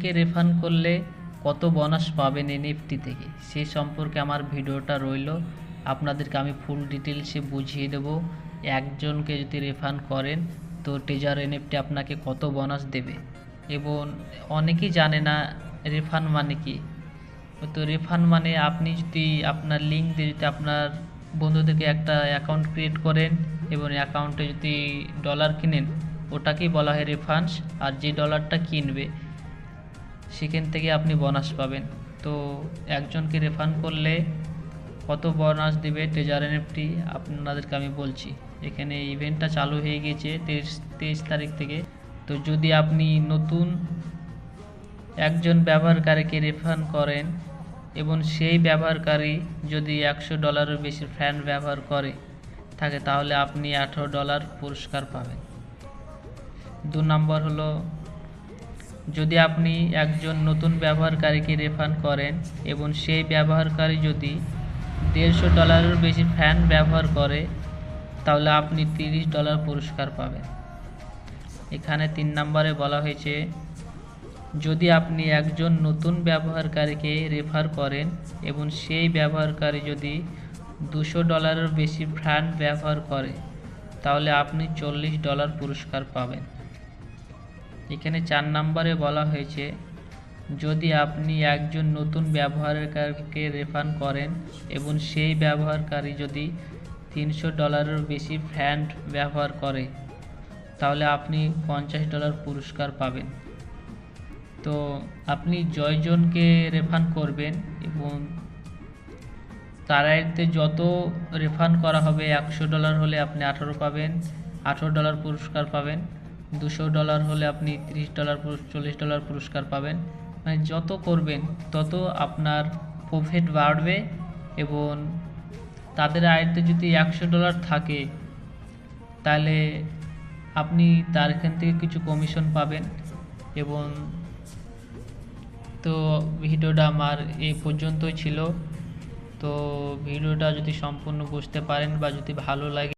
কে রেফান্ড করলে কত বোনাস পাবেন এনএফটি থেকে? সেই সম্পর্কে আমার ভিডিওটা রইল। আপনাদেরকে আমি ফুল ডিটেলসে বুঝিয়ে দেব। একজনকে যদি রেফান্ড করেন, তো টেজার এনএফটি আপনাকে কত বোনাস দেবে? এবং অনেকেই জানে না রেফান্ড মানে কি। তো রেফান্ড মানে আপনি যদি আপনার লিঙ্ক দিয়ে যদি আপনার বন্ধুদেরকে একটা অ্যাকাউন্ট ক্রিয়েট করেন এবং অ্যাকাউন্টে যদি ডলার কিনেন, ওটাকেই বলা হয় রেফান্স আর যে ডলারটা কিনবে সেখান থেকে আপনি বোনাস পাবেন। তো একজনকে রেফান্ড করলে কত বোনাস দেবে ট্রেজার এনএফটি আপনাদেরকে আমি বলছি। এখানে ইভেন্টটা চালু হয়ে গেছে তেইশ তেইশ তারিখ থেকে। তো যদি আপনি নতুন একজন ব্যবহারকারীকে রেফান্ড করেন এবং সেই ব্যবহারকারী যদি একশো ডলারের বেশি ফ্যান ব্যবহার করে, থাকে তাহলে আপনি আঠেরো ডলার পুরস্কার পাবেন। দু নম্বর হলো যদি আপনি একজন নতুন ব্যবহারকারীকে রেফান্ড করেন এবং সেই ব্যবহারকারী যদি দেড়শো ডলারের বেশি ফ্যান ব্যবহার করে, তাহলে আপনি তিরিশ ডলার পুরস্কার পাবেন। এখানে তিন নম্বরে বলা হয়েছে, যদি আপনি একজন নতুন ব্যবহারকারীকে রেফার করেন এবং সেই ব্যবহারকারী যদি দুশো ডলারের বেশি ফ্যান ব্যবহার করে, তাহলে আপনি চল্লিশ ডলার পুরস্কার পাবেন। এখানে চার নম্বরে বলা হয়েছে, যদি আপনি একজন নতুন ব্যবহারকারীকে রেফান্ড করেন এবং সেই ব্যবহারকারী যদি তিনশো ডলারের বেশি ফ্যান্ড ব্যবহার করে, তাহলে আপনি পঞ্চাশ ডলার পুরস্কার পাবেন। তো আপনি জয়জনকে রেফান্ড করবেন এবং তারাইতে যত রেফান্ড করা হবে, একশো ডলার হলে আপনি আঠারো পাবেন, আঠারো ডলার পুরস্কার পাবেন। দুশো ডলার হলে আপনি তিরিশ ডলার চল্লিশ ডলার পুরস্কার পাবেন। মানে যত করবেন, তত আপনার প্রফিট বাড়বে এবং তাদের আয়তে যদি একশো ডলার থাকে, তাহলে আপনি তার এখান থেকে কিছু কমিশন পাবেন এবং তো ভিডিওটা আমার এই পর্যন্তই ছিল। তো ভিডিওটা যদি সম্পূর্ণ বুঝতে পারেন বা যদি ভালো লাগে